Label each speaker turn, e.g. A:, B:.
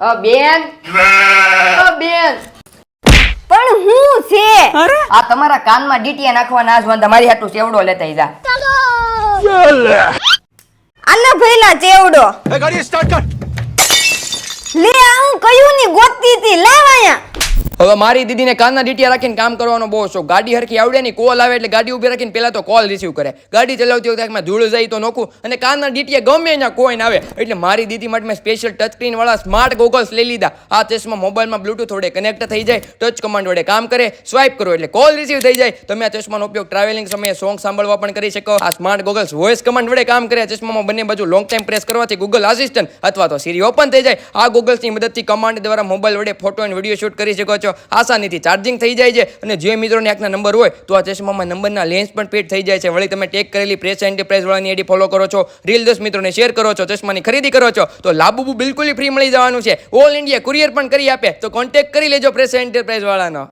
A: અ બેન? અ બેન?
B: પણ હું છે?
A: આ તમારા કાનમાં ડીટીએ નાખવાના ના વાંધા મારી હાટું ચેવડો લેતા જા
B: આના ભઈલા ચેવડો.
C: ગાડી સ્ટાર્ટ કર
B: લે આ હું કયું ની ગોતતી હતી લાવ અહીંયા
D: હવે મારી દીદીને કાનના ડીટીયા રાખીને કામ કરવાનો બહુ શોખ. ગાડી હરખી આવડે નહીં, કોલ આવે એટલે ગાડી ઊભી રાખીને પહેલાં તો કોલ રિસીવ કરે. ગાડી ચલાવતી વખતે ધૂળ જાય તો નોખું અને કાનના ડીટીયા ગમે ત્યાં કોઈન આવે. એટલે મારી દીદી માટે મેં સ્પેશિયલ ટચ સ્ક્રીનવાળા સ્માર્ટ ગોગલ્સ લઈ લીધા. આ ચશ્મા મોબાઈલમાં બ્લૂટૂથ વડે કનેક્ટ થઈ જાય ટચ કમાન્ડ વડે કામ કરે સ્વાઇપ કરો એટલે કોલ રિસીવ થઈ જાય. તમે આ ચશ્માનો ઉપયોગ ટ્રાવેલિંગ સમયે સોંગ સાંભળવા પણ કરી શકો. આ સ્માર્ટ ગોગલ્સ વોઇસ કમાન્ડ વડે કામ કરે. ચશ્મામાં બંને બાજુ લોંગ ટાઈમ પ્રેસ કરવાથી ગૂગલ આસિસ્ટન્ટ અથવા તો સીરી ઓપન થઈ જાય. આ ગોગલ્સની મદદથી કમાન્ડ દ્વારા મોબાઈલ વડે ફોટો અને વીડિયો શૂટ કરી શકો છો. આસાનીથી ચાર્જિંગ થઈ જાય છે. અને જે મિત્રોને આંખના નંબર હોય, તો આ ચશ્મામાં નંબરના લેન્સ પણ ફિટ થઈ જાય છે. વળી તમે ટેક કરેલી પ્રેસ એન્ટરપ્રાઇઝવાળાની એડી ફોલો કરો છો રીલ દસ મિત્રોને શેર કરો છો, ચશ્માની ખરીદી કરો છો, તો લાબુ બિલકુલ ફ્રી મળી જવાનું છે. ઓલ ઇન્ડિયા કુરિયર પણ કરી આપે, તો કોન્ટેક્ટ કરી લેજો પ્રેસ એન્ટરપ્રાઇઝ વાળાનો.